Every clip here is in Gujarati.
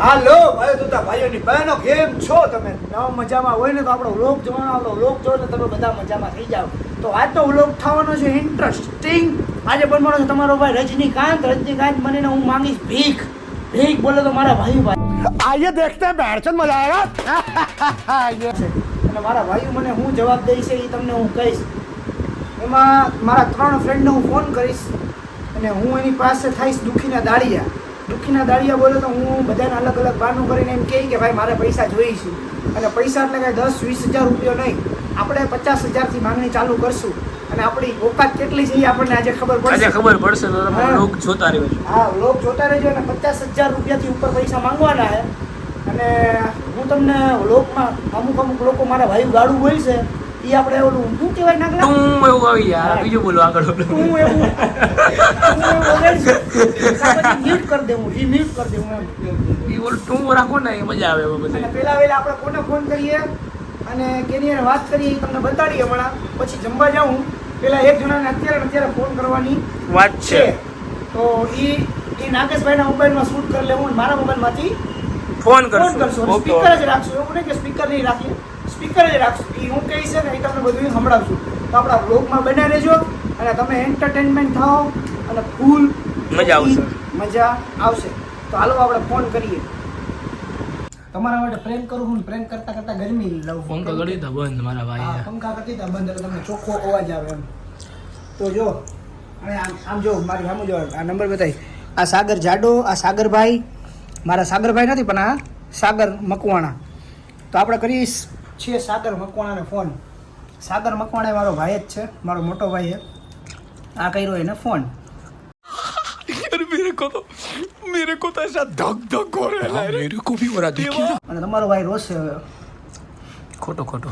હાલો ભાઈ તું તા ભાઈઓની બહેનો કેમ છો? તમે નવ મજામાં હોય ને તો આપણો લોક જોવાનો આપણો વ્લોગ જો ને તમે બધા મજામાં થઈ જાઓ. તો આજ તો વ્લોગ થવાનો છે ઇન્ટરેસ્ટિંગ આજે બનવાનો છે તમારો ભાઈ રજનીકાંત. રજનીકાંત મને હું માંગીશ ભીખ. ભીખ બોલે તો મારા ભાઈ ભાઈ. આઈએ દેખતે બેડચન મજા આવેગા અને મારા ભાઈ મને હું જવાબ દઈશ એ તમને હું કહીશ. એમાં મારા ત્રણ ફ્રેન્ડને હું ફોન કરીશ. અને હું એની પાસે થઈશ દુઃખીના દાળિયા. દુખીના દાળિયા બોલે તો હું બધાને અલગ અલગ બહારનું કરીને એમ કહે કે ભાઈ મારે પૈસા જોઈએ છે. અને પૈસા એટલે કાંઈ દસ વીસ હજાર રૂપિયો નહીં. આપણે પચાસ હજારથી માંગણી ચાલુ કરશું. અને આપણી ઓકાત કેટલી છે એ આપણને આજે ખબર આજે પડશે ખબર પડશે તો તમે હા. લોક જોતા રહેજો. હા લોક જોતા રહેજો અને પચાસ હજાર રૂપિયાથી ઉપર પૈસા માંગવાના છે. અને હું તમને લોકમાં અમુક અમુક લોકો મારા ભાઈ ગાડું બોલશે. એ આપણે ઓલું શું કહેવાય નાગલા? તું એવું આવી યાર બીજું બોલો આગળ હું એવું હું એવું બોલીશ. કાં પછી mute કરી કરી દઉં એમ. ઈ ઓલું તું રાખો ને એ મજા આવે અને બધી. પેલા વેલા આપણે કોને ફોન કરીએ અને કેની વાત કરીએ તમને બતાડીએ હમણાં. પછી જમવા જાઉં. પેલા એક જણાને અત્યારે અત્યારે ફોન કરવાની વાત છે. તો એ એ નાગેશભાઈના મોબાઈલમાં શૂટ કરી લેવું મારા મોબાઈલમાંથી ફોન ફોન કરશું. કરશું. સ્પીકર જ રાખશું. એવું નહીં કે સ્પીકર નહીં રાખીએ. સ્પીકર જ રાખશું. એ હું કહીશ ને એ તમને બધું સંભળાવશું. તો આપણા બ્લોગમાં બન્યા રહેજો અને તમે એન્ટરટેનમેન્ટ થાઓ અને ફૂલ મજા આવશે. મજા આવશે. તો હાલો આપણે ફોન કરીએ. તમારા માટે પ્રેમ કરું હું પ્રેમ કરતા કરતા ગરમી લઉં પંખા કરી દીધા બંધ મારા ભાઈ પંખા કરી દીધા બંધ એટલે તમને ચોખ્ખો અવાજ આવે એમ. તો જો અને આમ આમ જો મારી સામે જો આ નંબર બતાવી. આ સાગર જાડો આ સાગરભાઈ. મારા સાગરભાઈ નથી પણ આ સાગર મકવાણા. તો આપણે કરીએ છીએ સાગર મકવાણાને ફોન સાગર મકવાણા એ મારો ભાઈ જ છે મારો મોટો ભાઈ છે આ કર્યો એને ફોન यार मेरे को तो मेरे को तो ऐसा धक धक हो रहा है मेरे को भी हो रहा देखिए અને તમારો ભાઈ રોશે હવે ખોટો ખોટો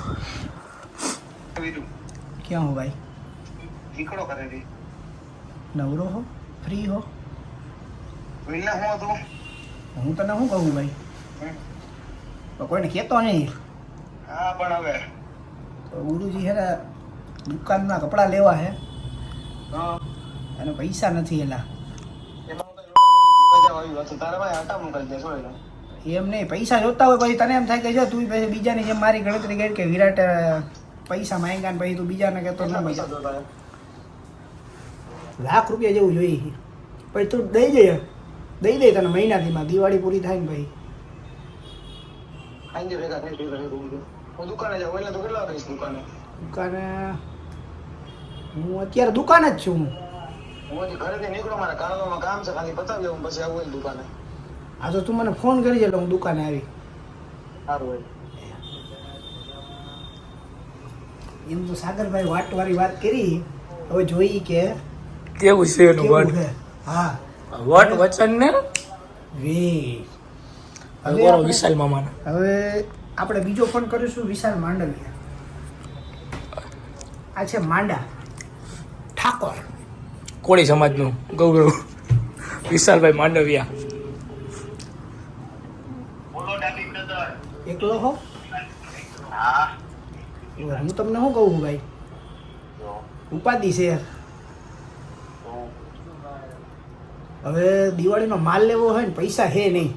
ક્યાં હો ભાઈ નીકળો કરે રે નવરો હો ફ્રી હો વિલને હું હતું હું તને શું કહું ભાઈ તો કોઈને કહેતો નહીં હા પણ હવે. તો ગુરુજી ને દુકાનના કપડાં લેવા હા. અને પૈસા નથી એલા. એમાં હું નહીં પૈસા જોતા હોય પછી તને એમ થાય કે જો તું પછી બીજાની જેમ મારી ગણતરી કરી કે વિરાટ પૈસા માંગ્યા ને પછી તું બીજાને કહેતો ના પૈસા લાખ રૂપિયા જેવું જોઈએ. પછી તું દઈ દે દઈ દે તને મહિનાથીમાં દિવાળી પૂરી થાય ને ભાઈ ભેગા થઈ હું દુકાને જાઉં એટલે તો કેટલા રહીશ દુકાને? દુકાને હું અત્યારે દુકાન જ છું. હું હું હજી ઘરેથી નીકળો મારા કારણોમાં કામ છે ખાલી પતાવી દઉં પછી આવું હોય દુકાને. હા તો તું મને ફોન કરી એટલે હું દુકાને આવી. સારું હોય. એમ તો સાગરભાઈ વાટવાળી વાત કરી. હવે જોઈ કે કેવું છે એનું વટ? હા. વટ વચન ને? વી. હવે વિશાલ મામાને. હવે આપણે બીજો ફોન કરીશું વિશાલ માંડવિયા. આ છે માંડા. ઠાકોર. કોળી સમાજનું ગૌરવ. વિશાલભાઈ માંડવિયા. એકલો હો? હા. હું તમને શું કહું ભાઈ? ઉપાધિ છે. હવે દિવાળીનો માલ લેવો હોય ને પૈસા હે નહીં.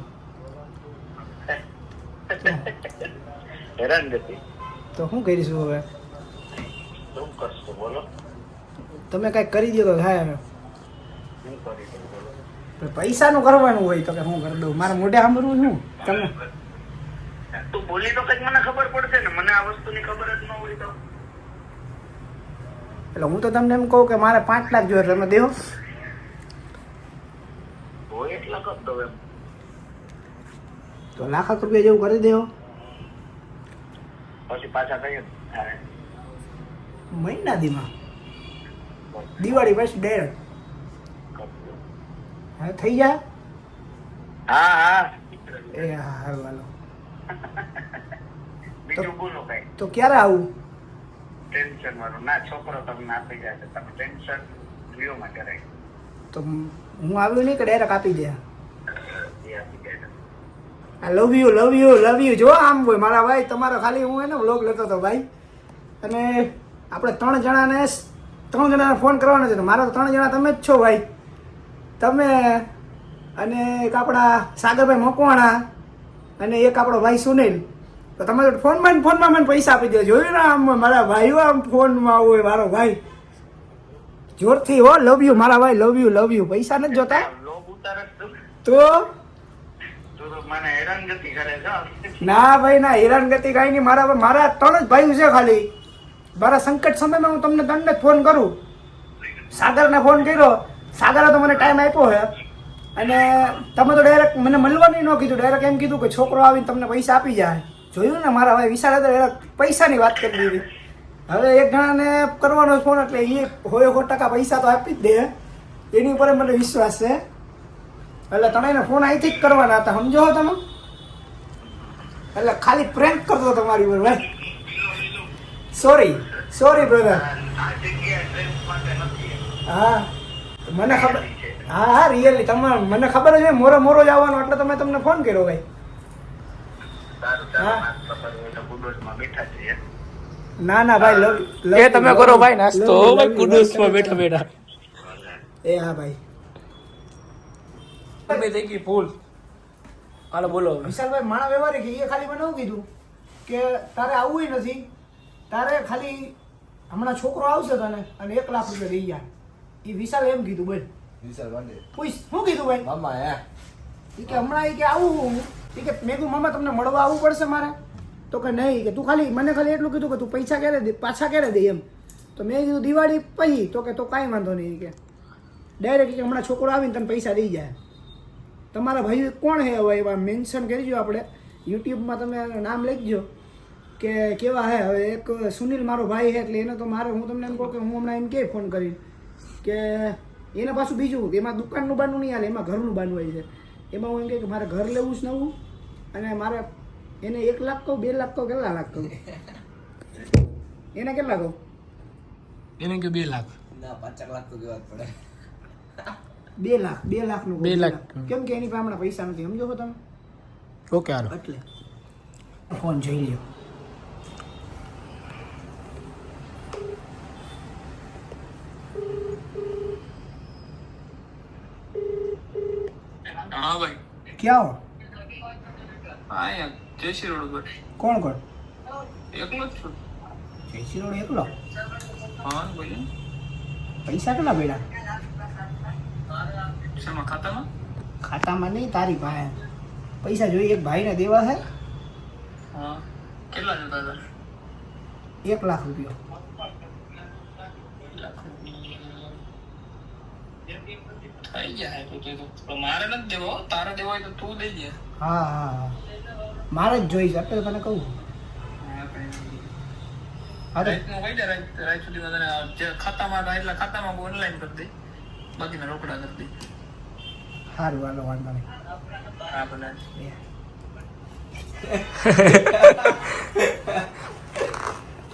હેરાન ગતિ તો શું કરીશું હવે? શું કરશું બોલો. તમે કાંઈક કરી દો તો થાય અમે શું કરી દઉં બોલો. પૈસાનું કરવાનું હોય તો કે હું કરી દઉં? મારે મોઢે સાંભળવું શું? તમે? તું બોલી તો કંઈક મને ખબર પડશે ને. મને આ વસ્તુની ખબર જ ન હોય તો. એટલે હું તો તમને એમ કહું કે મારે પાંચ લાખ જોઈએ તમે દેવો હોય એટલા કર દો એમ તો લાખાક રૂપિયા જેવું કરી દેવો પછી પાછા કઈ મહિના દીમાં દિવાળી પછી ડાયરેક્ટ હા થઈ જાય? હા હા. એ હા હાલો. બીજું બોલો કઈ. તો ક્યારે આવું? ટેન્શન મારું ના છોકરો તમને આપી જાય છે. તમે ટેન્શન લ્યો માં કરાય તો હું આવ્યું નહીં કે ડાયરેક્ટ આપી દે? આપી જાય આ love you love you love you જો આમ હોય મારા ભાઈ તમારો ખાલી હું એને વ્લોગ લેતો હતો ભાઈ. અને આપણે ત્રણ જણાને ત્રણ જણાને ફોન કરવાનો છે. મારા તો ત્રણ જણા તમે જ છો ભાઈ. તમે અને એક આપણા સાગરભાઈ મકવાણા અને એક આપણો ભાઈ સુનિલ. તો તમે ફોનમાં ફોનમાં મને પૈસા આપી દે જોયું ને આમ મારા ભાઈઓ આમ ફોનમાં હોય મારો ભાઈ. જોરથી હો લવ યુ મારા ભાઈ લવ યુ લવ યુ પૈસા નથી જોતા. તું તો તું તો મને હેરાનગતિ કરે છે ના ભાઈ, ના હેરાનગતિ કાંઈ નહીં. મારા મારા ત્રણ જ ભાઈઓ છે ખાલી. મારા સંકટ સમયમાં હું તમને ત્રણને ફોન કરું. સાગરને ફોન કર્યો. સાગરે તો મને ટાઈમ આપ્યો છે. અને તમે તો ડાયરેક્ટ મને મળવાની ન કીધું. ડાયરેક્ટ એમ કીધું કે છોકરો આવીને તમને પૈસા આપી જાય. જોયું ને મારા ભાઈ વિશાળે તો direct પૈસાની વાત કરી દીધી હવે એક જણાને કરવાનો ફોન, એટલે એ હોય સો ટકા પૈસા તો આપી જ દે. એની ઉપર મને વિશ્વાસ છે. એટલે તમે ફોન અહીંથી જ કરવાના હતા સમજો છો તમે? એટલે ખાલી પ્રેન્ક કરતો તમારી ઉપર ભાઈ. સોરી સોરી બ્રધર હા મને ખબર હા હા રિયલી તમે મને ખબર છે મોરો મોરો જ આવવાનો એટલે તમે તમને ફોન કર્યો ભાઈ. ના ના ભાઈ લવ એ તમે કરો ભાઈ નાસ્તો. ભાઈ કુડુસમાં બેઠા બેઠા. એ હા ભાઈ. તમે થઈ ગઈ ફૂલ હાલો બોલો. વિશાલભાઈ માણા કે એ ખાલી મને એવું કીધું કે તારે આવવું નથી. તારે ખાલી હમણાં છોકરો આવશે તને અને એક લાખ રૂપિયા દઈ જાય એ વિશાલ એમ કીધું બોલ. વિશાલ વાંડે. પૂછ શું કીધું ભાઈ? મામા હે. એ કે હમણાં એ કે આવું હું. એ કે મેં કીધું મામા તમને મળવા આવવું પડશે મારે. તો કે નહીં કે તું ખાલી મને ખાલી એટલું કીધું કે તું પૈસા ક્યારે દે પાછા ક્યારે દે એમ. તો મેં કીધું દિવાળી પછી. તો કે તો કાંઈ વાંધો નહીં. કે ડાયરેક્ટ કે હમણાં છોકરો આવીને તને પૈસા દઈ જાય. તમારા ભાઈ કોણ હે હવે એવા મેન્શન કરીજો આપણે? યુટ્યુબમાં તમે નામ લખજો કે કેવા હે? હવે એક સુનિલ મારો ભાઈ છે એટલે એને તો મારે હું તમને એમ કહું કે હું હમણાં એમ કે ફોન કરી કે એને પાછું બીજું એમાં દુકાનનું બાનું નહીં હાલે એમાં ઘરનું બાનું હોય છે. એમાં હું એમ કહે કે મારે ઘર લેવું છે નવું અને મારે એને એક લાખ કહું બે લાખ કહું કેટલા લાખ કહું? એને કેટલા કહું? એને કે બે લાખ. ના પાંચ લાખ તો દેવા જ પડે. બે લાખ બે લાખનું બે લાખ. કેમ કે એની પાસે હમણાં પૈસા નથી સમજો છો તમે? ઓકે હાલો. એટલે. ફોન જોઈ લ્યો. હા ભાઈ. ક્યાં હો? હા યાર જયશ્રી રોડ ઉપર. કોણ કોણ? એકલો જ છું. જયશ્રી રોડ એકલો? હા બોલે. પૈસા કેટલા પડ્યા શેમાં ખાતામાં? ખાતામાં નહીં તારી પાસે. પૈસા જોઈએ એક ભાઈને દેવા છે. હા. કેટલા જોતા હતા? એક લાખ રૂપિયા. થઈ જાય તો તે તો. પણ મારે નથી દેવો હો. તારે દેવો હોય તો તું દઈ દે હા હા હા. મારે જ જોઈશ એટલે તો તને કહું. હા, કઈ નહીં. હા તો રાતનું કહી દે રાત રાત સુધીમાં તને જે ખાતામાં હતા એટલા ખાતામાં ઓનલાઈન કરી દે બાકીના રોકડા કરી દે. સારું હાલો વાંધો નહીં. હા ભલે.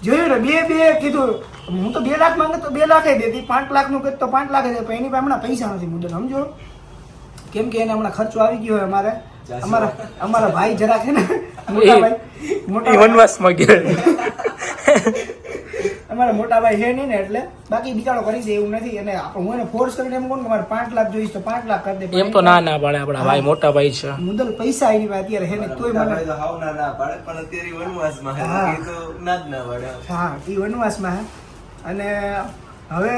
જોયું ને બે બે કીધું. હું તો બે લાખ માંગે તો બે લાખે દેતી પાંચ લાખનું કહે તો પાંચ લાખે દે. પણ એની પાસે હમણાં પૈસા નથી મુદ્દે સમજો? કેમ કે એને હમણાં ખર્ચો આવી ગયો હોય અમારે. અમારા અમારા ભાઈ જરાક છે ને મોટા ભાઈ મોટા વનવાસમાં ગયા. અમારા મોટા ભાઈ છે નહીં ને એટલે બાકી બિચારો કરી દે એવું નથી. અને હું એને ફોર્સ કરીને એમ કહું કે મારે પાંચ લાખ જોઈશ તો પાંચ લાખ કરી દે. એમ તો ના ના પાડે આપણા ભાઈ મોટા ભાઈ છે. મુદલ પૈસા એની પાસે અત્યારે છે ને તોય મને હાવ ના ના પાડે પણ અત્યારે વનવાસમાં હા. એ તો ના જ ના પાડે. હા એ વનવાસમાં હે. અને હવે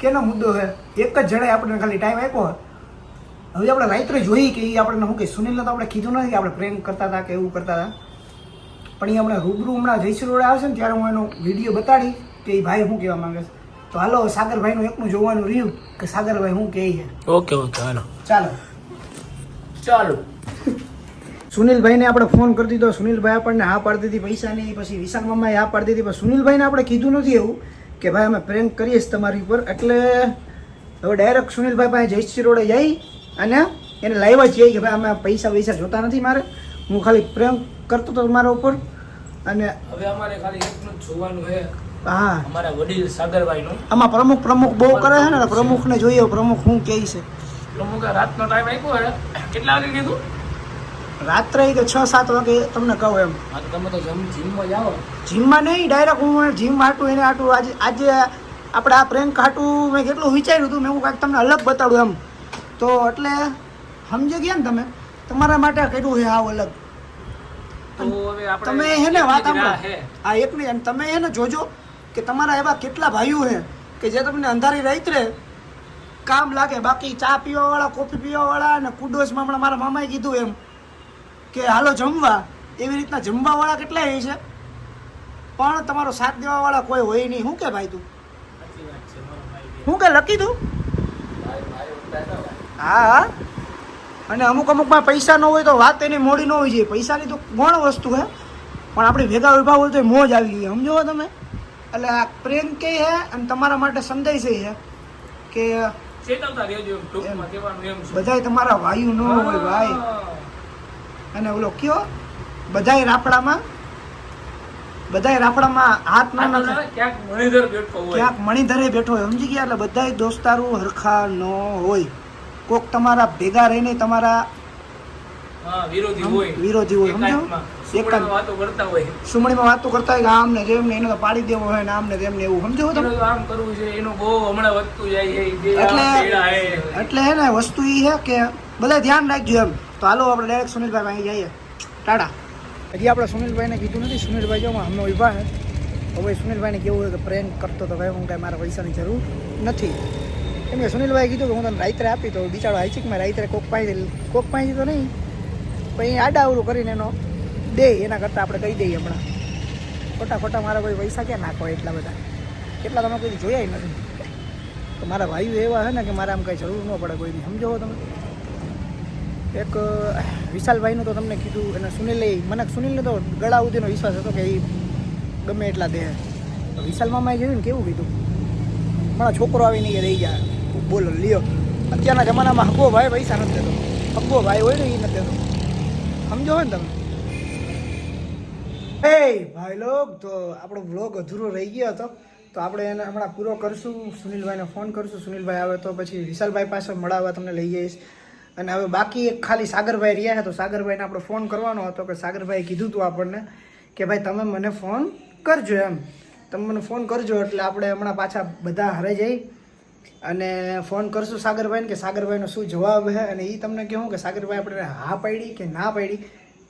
કેનો મુદ્દો છે એક જ જણાએ આપણને ખાલી ટાઈમ આપ્યો હવે આપણે રાત્રે જોઈ કે એ આપણને શું કે સુનિલને તો આપણે કીધું નથી કે આપણે પ્રેમ કરતા હતા કે એવું કરતા હતા. પણ એ હમણાં રૂબરૂ હમણાં જયશ્રી રોડે આવશે ને ત્યારે હું એનો વીડિયો બતાડી કે એ ભાઈ શું કહેવા માંગે છે. તો હાલો સાગરભાઈનું એકનું જોવાનું રહ્યું કે સાગરભાઈ શું કહે છે. ઓકે ઓકે હાલો. ચાલો. ચાલો. સુનિલભાઈને આપણે ફોન કરી દીધો. સુનિલભાઈ આપણને હા પાડી દીધી પૈસાની પછી વિશાલ મામાએ હા પાડી દીધી. પણ સુનિલભાઈને આપણે કીધું નથી એવું કે ભાઈ અમે પ્રેન્ક કરીએ છીએ તમારી ઉપર. એટલે હવે ડાયરેક્ટ સુનિલભાઈ પાસે જયશ્રી રોડે જઈ અને એને લાઈવ જ જઈએ કે ભાઈ અમે પૈસા વૈસા જોતા નથી મારે. હું ખાલી પ્રેન્ક કરતો હતો મારા ઉપર. અને હવે અમારે ખાલી એટલું જ જોવાનું છે. હા. અમારા વડીલ સાગરભાઈનું. આમાં પ્રમુખ પ્રમુખ બહુ કરે છે ને પ્રમુખને જોઈએ પ્રમુખ શું કહે છે. પ્રમુખે રાતનો ટાઈમ આપ્યો છે. કેટલા વાગે કીધું? રાત્રે કે છ સાત વાગે તમને કહું એમ. તમે તો જમ જીમમાં જાઓ. જીમમાં નહીં ડાયરેક્ટ હું જીમ હાટું એને હાટું. આજે આજે આપણે આ પ્રેન્ક હાટું મેં કેટલું વિચાર્યું હતું મેં હું કાંઈક તમને અલગ બતાડું એમ. તો એટલે સમજી ગયા ને તમે? તમારા માટે કર્યું છે આવ અલગ. તો હવે આપણે તમે હે ને વાત સાંભળો. આ એકની અને તમે હે ને જોજો કે તમારા એવા કેટલા ભાઈઓ છે કે જે તમને અંધારી રાત્રે કામ લાગે બાકી ચા પીવા વાળા કોફી પીવા વાળા અને કુડોશમાં હમણાં મારા મામાએ કીધું એમ કે હાલો જમવા. એવી રીતના જમવા વાળા કેટલા છે? પણ તમારો સાથ દેવા વાળા કોઈ હોય નહીં. શું કે ભાઈ તું. શું કે લકી તું? હા હા. અને અમુક અમુકમાં પૈસા ન હોય તો વાત એની મોડી ન હોય જોઈએ. પૈસાની તો ગૌણ વસ્તુ હે. પણ આપણી ભેગા વિભાગ હોય તો એ મોજ આવી ગઈ. સમજો તમે? એટલે આ પ્રેમ કે હે અને તમારા માટે સંદેશ છે કે. બધાય તમારા વાયુ ન હોય ભાઈ. અને ઓલો કયો? બધાય રાફડામાં બધાય રાફડામાં હાથ ના ના, ક્યાંક મણિધર બેઠો હોય. ક્યાંક મણિધરે બેઠો હોય. સમજી ગયા? એટલે બધાય દોસ્તારો હરખા ન હોય. કોક તમારા ભેગા રહીને તમારા વિરોધી હોય. સમજો? એકાંતમાં. વાતો કરતા હોય. સુમણીમાં વાતો કરતા હોય કે આમને જેમ ને એને તો પાડી દેવો હોય ને આમ ને તેમ એવું સમજો તમે? આમ કરવું છે એનું બહુ હમણાં વધતું જાય છે એટલે. એટલે હે ને વસ્તુ એ છે કે બધા ધ્યાન રાખજો એમ. તો હાલો આપણે ડાયરેક્ટ સુનિલભાઈ અહીં જઈએ. ટાટા હજી આપણે સુનિલભાઈને કીધું નથી સુનિલભાઈ જો અમે ઊભા હવે સુનિલભાઈને કેવું હોય કે પ્રેન્ક કરતો તો ભાઈ હું કાંઈ મારા પૈસાની જરૂર નથી. કેમ કે સુનિલભાઈ કીધું કે હું તને રાત્રે આપી તો બિચારો હાઈચીકમાં રાત્રે કોક પાણી કોક પાણી તો નહીં. પછી આડા અવરું કરીને એનો દે, એના કરતાં આપણે કહી દઈએ હમણાં. ખોટા ખોટા મારા કોઈ પૈસા ક્યાં નાખો એટલા બધા? કેટલા તમે કોઈ જોયા નથી. તો મારા ભાઈઓ એવા છે ને કે મારે આમ કંઈ જરૂર ન પડે કોઈની. સમજો તમે. એક વિશાલભાઈનું તો તમને કીધું અને સુનિલે, મને સુનિલને તો ગળા સુધીનો વિશ્વાસ હતો કે એ ગમે એટલા દે. વિશાલ મામાએ કીધું ને કેવું કીધું? મારા છોકરો આવીને એ રહી જાય. બોલો, લ્યો. અત્યારના જમાનામાં હગો ભાઈ, પૈસા નથી દેતો. હગો ભાઈ હોય ને એ નથી દેતો. સમજો ને તમે? હે ભાઈ લોક તો આપણો વ્લોગ અધૂરો રહી ગયો હતો. તો આપણે એને હમણાં પૂરો કરશું. સુનિલભાઈને ફોન કરશું. સુનિલભાઈ આવે તો પછી વિશાલભાઈ પાસે મળાવવા તમને લઈ જઈશ. અને હવે બાકી એક ખાલી સાગરભાઈ રહ્યા હતા તો સાગરભાઈને આપણે ફોન કરવાનો હતો કે સાગરભાઈ કીધું હતું આપણને કે ભાઈ તમે મને ફોન કરજો એમ. તમે મને ફોન કરજો, એટલે આપણે હમણાં પાછા બધા હારે જઈ અને ફોન કરશું સાગરભાઈને કે સાગરભાઈનો શું જવાબ છે અને એ તમને કહું કે સાગરભાઈ આપણે હા પાડી કે ના પાડી?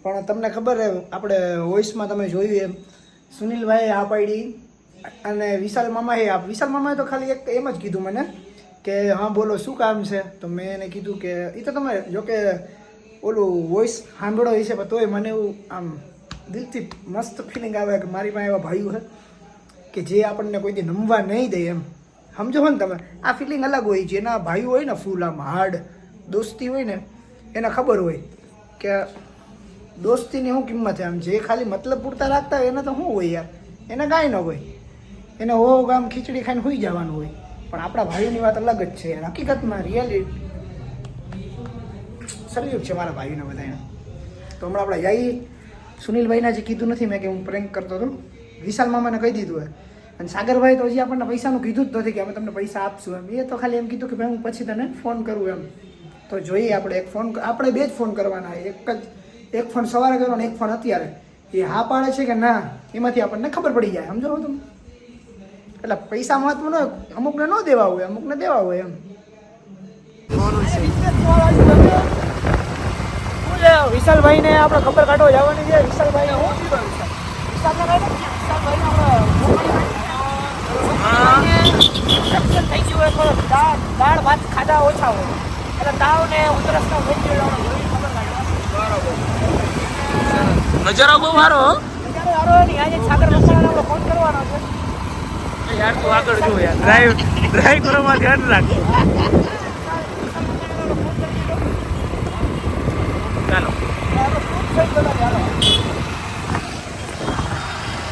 પણ તમને ખબર છે આપણે વોઇસમાં તમે જોયું એમ. સુનિલભાઈએ હા પાડી અને વિશાલ મામાએ આ વિશાલ મામાએ તો ખાલી એક એમ જ કીધું મને કે, હા, બોલો, શું કામ છે? તો મેં એને કીધું કે એ તો તમે, જોકે ઓલું વોઇસ સાંભળો હશે, પણ તોય મને એવું આમ દિલથી મસ્ત ફિલિંગ આવે કે મારી પાસે એવા ભાઈઓ છે કે જે આપણને કોઈ દી નમવા નહીં દે એમ. સમજો ને તમે, આ ફિલિંગ અલગ હોય જેના ભાઈઓ હોય ને ફૂલ આમ હાર્ડ દોસ્તી હોય ને, એને ખબર હોય કે દોસ્તીની શું કિંમત છે? આમ જે ખાલી મતલબ પૂરતા રાખતા હોય એને તો શું હોય યાર? એને કાંઈ ન હોય. એને હો ગામ ખીચડી ખાઈને સુઈ જવાનું હોય. પણ આપણા ભાઈઓની વાત અલગ જ છે. હકીકતમાં રિયાલિટી સલયુગ છે મારા ભાઈઓને બધાને તો હમણાં આપણે જઈએ સુનિલભાઈના જે કીધું નથી, મેં કે હું પ્રેન્ક કરતો હતો. વિશાલ મામાને કહી દીધું હે અને સાગરભાઈ તો હજી આપણને પૈસાનું કીધું જ નથી કે અમે તમને પૈસા આપશું એમ. એ તો ખાલી એમ કીધું કે ભાઈ હું પછી તને ફોન કરું એમ. તો જોઈએ આપણે એક ફોન, આપણે બે જ ફોન કરવાના એક જ, એક ફોન સવારે કરવાનો એક ફોન અત્યારે. એ હા પાડે છે કે ના, એમાંથી આપણને ખબર પડી જાય. સમજો તમે? એટલે પૈસા મહત્વ ન અમુકને ન દેવા હોય, અમુકને દેવા હોય એમ. વિશાલભાઈ ને આપણે ખબર કાઢવા જવાની છે? વિશાલભાઈ, હું ઇન્ફેક્શન થઈ ગયું હોય પણ દાળ દાળ ભાત ખાધા ઓછા હોય એટલે તાવ ને ઉધરસનો થઈ લેવાનો નજારો બહુ સારો હો. સારો નહીં આજે સાગર મસાલાનો ફોન કરવાનો છે યાર તું આગળ જો યાર. ડ્રાઈવ ડ્રાઈવ કરવામાં ધ્યાન રાખ ચાલો.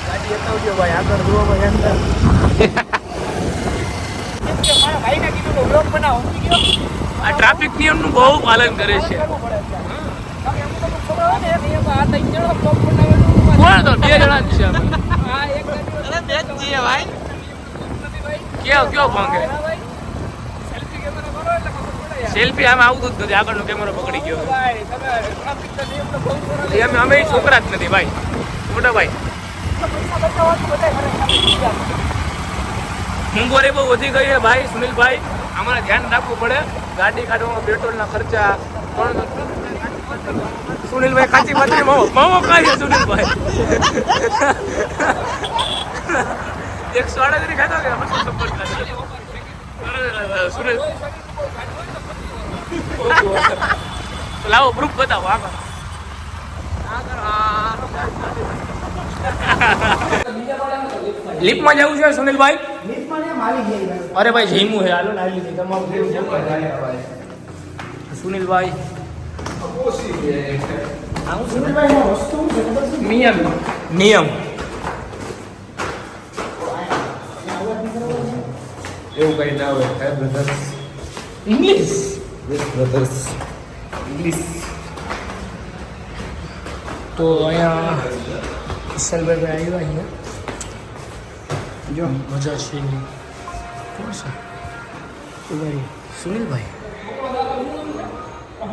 ગાડી બતાવજો ભાઈ આગળ જુઓ ભાઈ અંદર કેમ કે મારા ભાઈને કીધું કે બ્લોગ બનાવો સમજી ગયો આ ટ્રાફિક નિયમનું બહુ પાલન કરે છે. કોણ તો? બે જણા જ ભાંગે સેલ્ફી આમ આવતું જ નથી. આગળનો કેમેરો પકડી ગયો. ભાઈ તમે ટ્રાફિકના નિયમનો બહુ ખોરાક એ અમે અમે છોકરા જ નથી ભાઈ. મોટા ભાઈ. મોંઘવારી બહુ વધી ગઈ છે ભાઈ સુનિલભાઈ. અમારે ધ્યાન રાખવું પડે. ગાડી કાઢવામાં પેટ્રોલના ખર્ચા. સુનિલભાઈ કાચી બાજરી મોમો મોમો ખાય સુનિલભાઈ. એકસો આડત્રીસ ખાતો કે બસો સુનિલ. લાવો પ્રૂફ બતાવો આગળ લિફ્ટમાં જવું છે સુનિલભાઈ? અરે ભાઈ જીમું છે. હાલો ના લીધી. તમારું સુનિલભાઈ. નિયમ. નિયમ. એવું કઈ ના હોય. Hi brothers English with brothers English તો અહીંયા વિશાલભાઈ આવ્યા અહીંયા. જો. મજા છે એની. કોણ છે? ભાઈ સુનિલભાઈ.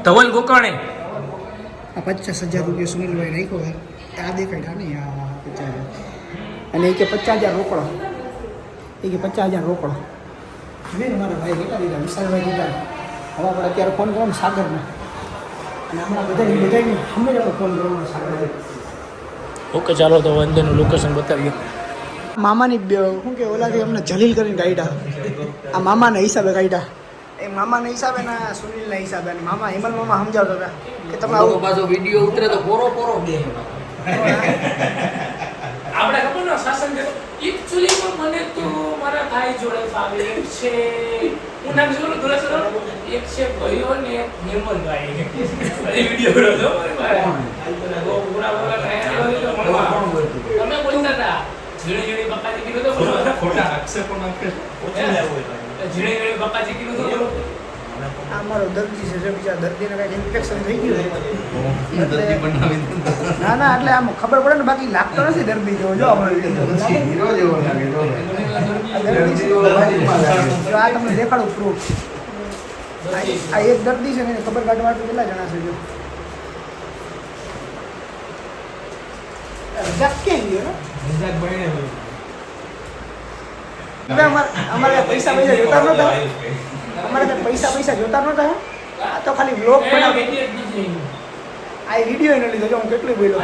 ધવલ ગોકાણે આ પચાસ હજાર રૂપિયા સુનિલભાઈ રાખ્યો હોય. આ દેખાય ખા નહીં આ પચાસ હજાર. અને એ કે પચાસ હજાર રોકડો. એ કે પચાસ હજાર રોકડો. જોઈએ ને મારા ભાઈ કેટલા દીધા વિશાલભાઈ દીધા હવે આપણે અત્યારે ફોન કરો ને સાગરને. અને હમણાં બધા બધાને હંમેશા ફોન કરવાનો સાગર ઓકે ચાલો તો અંદરનું લોકેશન બતાવીએ. મામાની બે- શું કે ઓલાથી અમને જલીલ કરીને કાઢ્યા આ મામાના હિસાબે કાઢ્યા એ મામાના હિસાબે ના સુનિલના હિસાબે અને મામા હેમલ મામા સમજાવતા હતા કે તમે આવું પાછો વીડિયો ઉતરે તો પોરો પોરો દે આપણે ખબર ને શાસન કે એકચ્યુઅલી મને તો મારા ભાઈ જોડે ફાવે એક છે હું નામ જોઉં દુરાસર એક છે ભાઈઓ ને એક હેમલભાઈ. અરે વિડિયો બનાવો છો? તમે બોલતા હતા. ઝીણી ઝીણી બકાજી કીધું તો ખોટા. આક્ષેપો નાખે ઝીણી ઝીણી બકાજી કીધું તો આ મારો દર્દી છે જો બીજા દર્દીને કાંઈક ઇન્ફેક્શન થઈ ગયું ના ના એટલે આમ ખબર પડે ને બાકી લાગતો નથી દર્દી જેવો જો હીરો જેવો લાગે જો આ તમને દેખાડું પ્રૂફ આ એક દર્દી છે ને ખબર કાઢવા માટે કેટલા જણા છે જો. રજાક ગયો? હવે અમારે અમારે પૈસા પૈસા જોતા નહોતા અમારે કાંઈ પૈસા પૈસા જોતા નહોતા આ તો ખાલી બ્લોગ બનાવે આ વીડિયો એનો લીધો જો હું કેટલું બોલ્યો.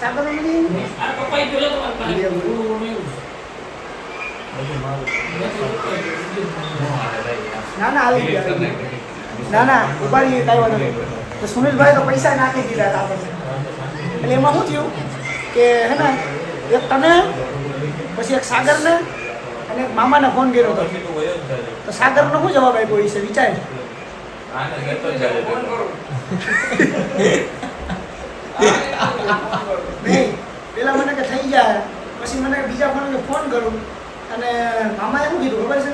સાગર ને. ના આવી ના ના ઉપાડી કાંઈ વાંધો નહીં. તો સુનિલભાઈ તો પૈસા નાખી દીધા હતા આપણને. એટલે એમાં શું થયું કે હે ને એક તને પછી એક સાગરને અને એક મામાને ફોન કર્યો હતો. તો સાગરનો શું જવાબ આપ્યો છે વિચાર. નહીં પેલા મને કે થઈ જાય પછી મને બીજા ફોન ફોન કરું અને મામાએ શું કીધું ખબર છે?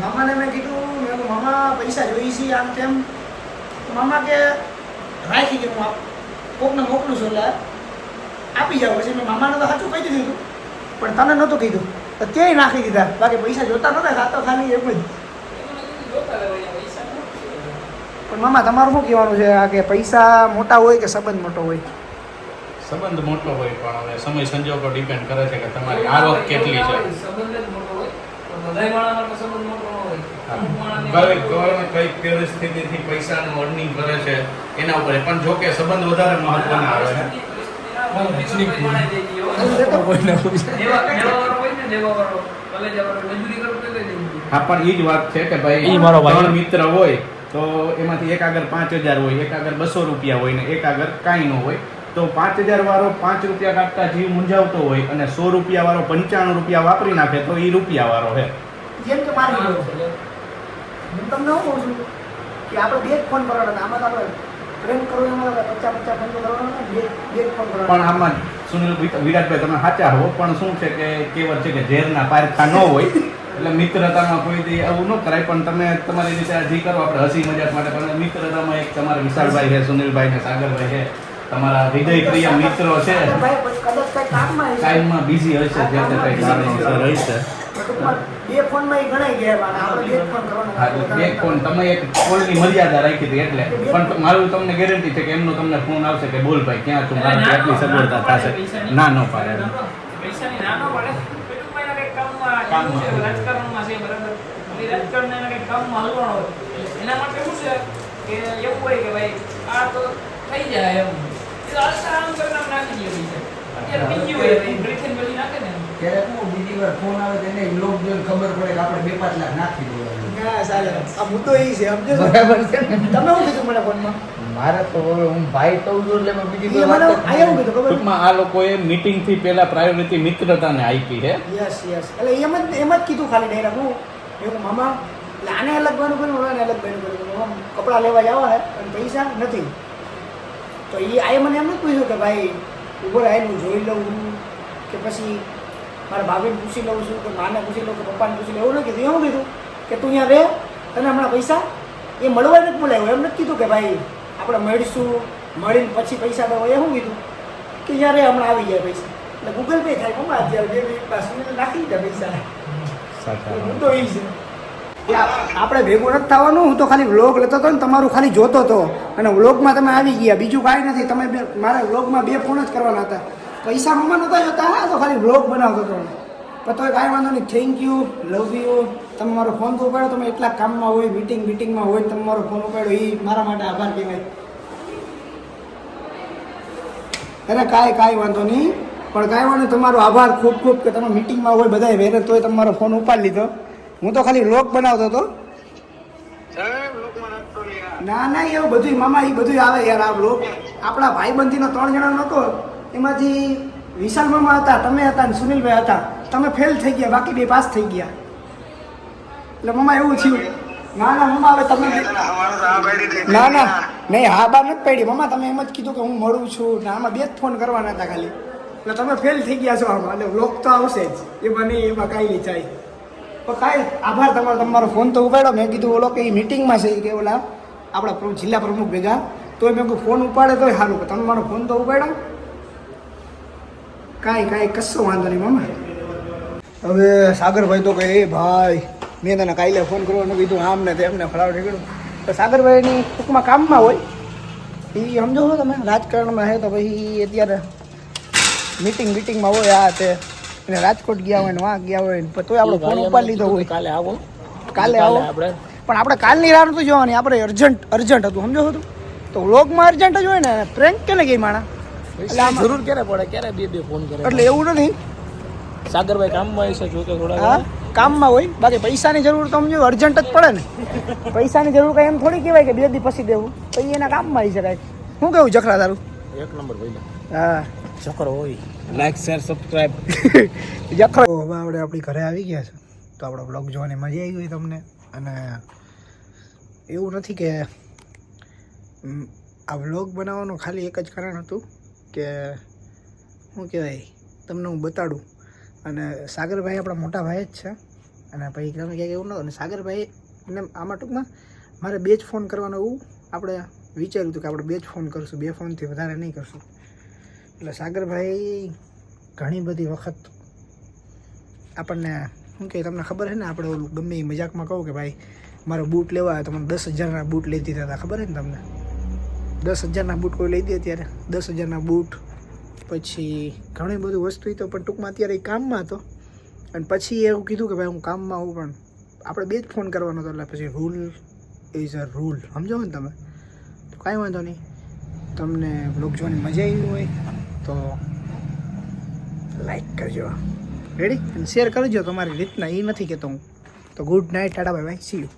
મામાને મેં કીધું, મેં મામા, પૈસા જોઈ છે આમ તેમ. તો મામા કે, રાખી કે હું આપ, કોકને મોકલું છું એટલે આપી જાવ પછી મેં મામાને તો સાચું કહી દીધું પણ તને નહોતું કીધું. તો ત્યાંય નાખી દીધા? બાકી પૈસા જોતા નહોતા ખાતો ખાલી એમ જ. પણ મામા, તમારું શું કહેવાનું છે? આ કે પૈસા મોટા હોય કે સંબંધ મોટો હોય? સંબંધ મોટો હોય પણ હવે સમય સંજોગો ડિપેન્ડ કરે છે કે તમારી આવક કેટલી છે. સંબંધ જ મોટો હોય. બધાય માણસ સંબંધ મોટો હોય. અમુક કઈ પરિસ્થિતિથી પૈસાનું અર્નિંગ કરે છે એના ઉપર. પણ જો કે સંબંધ વધારે મહત્વના આવે છે. હા પણ એ જ વાત છે કે ભાઈ ઈ મારો ભાઈ. ત્રણ મિત્ર હોય તો એમાંથી એક આગળ પાંચ હજાર હોય એક આગળ બસો રૂપિયા હોય ને એક આગળ કાંઈ ન હોય. તો પાંચ હજાર વાળો પાંચ રૂપિયા કાઢતા જીવ મૂંઝાવતો હોય અને સો રૂપિયા વાળો પંચાણું રૂપિયા વાપરી નાખે તો એ રૂપિયા વાળો છે જેમ કે મારી ગયો હું તમને શું કહું છું કે આપણે બે જ ફોન કરવાના હતા. આમાં તો આપણે પ્રેમ કરો એમાં પચાસ પચાસ ફોન કરવાના બે બે ફોન કરવાના પણ આમાં સુનિલ વિરાટભાઈ તમે સાચા હો પણ શું છે કે કેવર છે કે ઝેરના પારખા ન હોય એટલે મિત્રતામાં કોઈ દી આવું ન કરાય પણ તમે તમારી રીતે જે કરો આપણે હસી મજાક માટે પણ મિત્રતામાં એક તમારા વિશાલભાઈ છે સુનિલભાઈ ને સાગરભાઈ છે તમારા હૃદય પ્રિય મિત્રો છે. ભાઈ બીજી કામમાં હશે. બિઝી હશે જે તે કઈ કારણ હશે બે ફોનમાં ગણાઈ ગયા આપણે એક ફોન તમે એક કોલની મર્યાદા રાખી હતી એટલે. પણ મારું તમને ગેરંટી છે કે એમનો તમને ફોન આવશે કે બોલ ભાઈ ક્યાં છું? મારાથી આટલી સગવડતા થશે. ના ન પાડે પૈસાની ના ન પડે. પેલું એના કંઈક કામમાં કામમાં. એવું છે, રાજકારણમાં છે બરાબર. એટલે રાજકારણના કંઈક કામમાં હલવાનો એના માટે શું છે કે એવું હોય કે ભાઈ આ તો થઈ જાય એમ. બીજી વાર ફોન આવે તો લોક જોઈને ખબર પડે કે આપણે બે પાંચ લાખ નાખી દેવાનું આ મુદ્દો એ છે સમજો બરાબર છે તમે શું કીધું મને ફોનમાં મારે તો હવે હું ભાઈ કહું છું? એટલે બીજી ટૂંકમાં આ લોકોએ મીટિંગથી પહેલા પ્રાયોરિટી મિત્રતાને આપી છે. યસ યસ એટલે એમ જ એમ જ કીધું ખાલી ડાયરેક્ટ હું એવું મામા એટલે આને અલગ બનવું કર્યું ઓલાને અલગ બનું કર્યું. આમ કપડાં લેવા જવા હે અને પૈસા નથી. તો એ આએ મને એમ જ પૂછ્યું કે ભાઈ ઊભો હું જોઈ લઉં કે પછી મારા ભાભીને પૂછી લઉં છું કે માને પૂછી લઉં કે પપ્પાને પૂછી લઉં એવું નથી કીધું. એવું કીધું કે તું અહીંયા રહે તને હમણાં પૈસા એ મળવા નથી બોલાવ્યો. એમ નથી કીધું કે ભાઈ આપણે મળીશું મળીને પછી પૈસા દો એ શું કીધું કે યારે હમણાં આવી જાય પૈસા. એટલે ગૂગલ પે થાય. હમણાં અત્યારે બે મિનિટ પાસે નાખી દીધા પૈસા. તો એ છે. આપણે ભેગું નથી થવાનું, હું તો ખાલી વ્લોગ લેતો હતો ને તમારું ખાલી જોતો હતો. અને વ્લોગમાં તમે આવી ગયા, બીજું કાંઈ નથી. તમે બે, મારા વ્લોગમાં બે ફોન જ કરવાના હતા. પૈસા મમ્મા નહોતા જોતા, હા, તો ખાલી વ્લોગ બનાવતો હતો. પણ તો કાંઈ વાંધો નહીં. થેન્ક યુ લવ યુ તમે મારો ફોન તો ઉપાડ્યો, તમે એટલા કામમાં હોય મીટિંગ મીટિંગમાં હોય તમે મારો ફોન ઉપાડ્યો એ મારા માટે આભાર કહેવાય. અરે કાંઈ કાંઈ વાંધો નહીં. પણ કાંઈ વાંધો તમારો આભાર ખૂબ ખૂબ કે તમે મીટિંગમાં હોય બધાય વેરે તોય તમારો ફોન ઉપાડી લીધો. હું તો ખાલી લોક બનાવતો હતો. ના ના એવું બધું મામા એ બધું આવે યાર આ લોક. આપણા ભાઈબંધીનો ત્રણ જણાનો હતો એમાંથી વિશાલ મામા હતા તમે હતા ને સુનિલભાઈ હતા. તમે ફેલ થઈ ગયા બાકી બે પાસ થઈ ગયા. એટલે મામા એવું થયું. ના ના મામા હવે તમે. ના ના નહીં હા બાર નથી પડી. મમ્મા તમે એમ જ કીધું કે હું મળું છું. ને આમાં બે જ ફોન કરવાના હતા ખાલી. એટલે તમે ફેલ થઈ ગયા છો આમાં. એટલે લોક તો આવશે જ. એમાં નહીં એમાં કાંઈ નહીં ચાય પણ કાંઈ આભાર તમારો. તમારો ફોન તો ઉપાડ્યો. મેં કીધું, ઓલો કે એ મિટિંગમાં છે. કે, ઓલા આપણા પ્રમુખ, જિલ્લા પ્રમુખ ભેગા. તોય મેં કોઈ ફોન ઉપાડે તોય સારું તમે મારો ફોન તો ઉપાડો કાંઈ કાંઈ કશો વાંધો નહીં મમ્મા હવે સાગરભાઈ તો કહે, એ ભાઈ, મેં તને કાલે ફોન કરવાનો કીધું, આમ ને તેમને ફલાવ નીકળ્યું. તો સાગરભાઈની ટૂંકમાં કામમાં હોય. એ સમજો છો તમે? રાજકારણમાં છે તો પછી અત્યારે મીટિંગ મીટિંગમાં હોય આ તે. અને રાજકોટ ગયા હોય ને વાં ગયા હોય ને તોય આપણો ફોન ઉપર લીધો હોય. કાલે આવો. કાલે આવો. આપણે. પણ આપણે કાલની રાહ નતું જોવાની આપણે અર્જન્ટ અર્જન્ટ હતું સમજો હતું તો? વ્લોગમાં અર્જન્ટ જ હોય ને પ્રેન્ક કેને ગઈ માણા? એટલે આમ જરૂર ક્યારે પડે? ક્યારે બે બે ફોન કરે? એટલે એવું નથી. સાગરભાઈ કામમાં હશે જો કે થોડા હા? કામમાં હોય? બાકી પૈસાની જરૂર તો સમજો અર્જન્ટ જ પડે ને. પૈસાની જરૂર કઈ એમ થોડી કહેવાય કે બે દી પછી દેવું. પછી એના કામમાં આવી શકાય. શું કેવું જખરા તારું એક નંબર ભાઈ. હા. જખરો હોય. લાઈક શેર સબસ્ક્રાઇબ જખરો હવે આપણે આપણી ઘરે આવી ગયા છે. તો આપણો બ્લોગ જોવાની મજા આવી હોય તમને. અને એવું નથી કે આ વ્લોગ બનાવવાનું ખાલી એક જ કારણ હતું કે, શું કહેવાય, તમને હું બતાડું. અને સાગરભાઈ આપણા મોટા ભાઈ જ છે. અને પછી તમે ક્યાંક એવું ન અને સાગરભાઈ ને આમાં ટૂંકમાં મારે બે જ ફોન કરવાનો એવું આપણે વિચાર્યું હતું કે આપણે બે જ ફોન કરશું. બે ફોનથી વધારે નહીં કરશું. એટલે સાગરભાઈ ઘણી બધી વખત આપણને, શું કે તમને ખબર છે ને, આપણે ઓલું ગમે એ મજાકમાં કહું કે ભાઈ, મારો બૂટ લેવા હોય તો મને દસ હજારના બૂટ લઈ દીધા હતા, ખબર છે ને તમને? દસ હજારના બૂટ કોઈ લઈ દે ત્યારે? દસ હજારના બૂટ, પછી ઘણી બધી વસ્તુ તો પણ ટૂંકમાં અત્યારે એ કામમાં હતો. અને પછી એવું કીધું કે ભાઈ, હું કામમાં આવું પણ આપણે બે જ ફોન કરવાનો હતો, એટલે પછી રૂલ ઇઝ અ રૂલ સમજો ને તમે? તો કાંઈ વાંધો નહીં. તમને બ્લોગ જોવાની મજા આવી હોય. તો લાઈક કરજો. રેડી અને શેર કરજો તમારી રીતના. એ નથી કહેતો હું. તો good night tata bye bye see you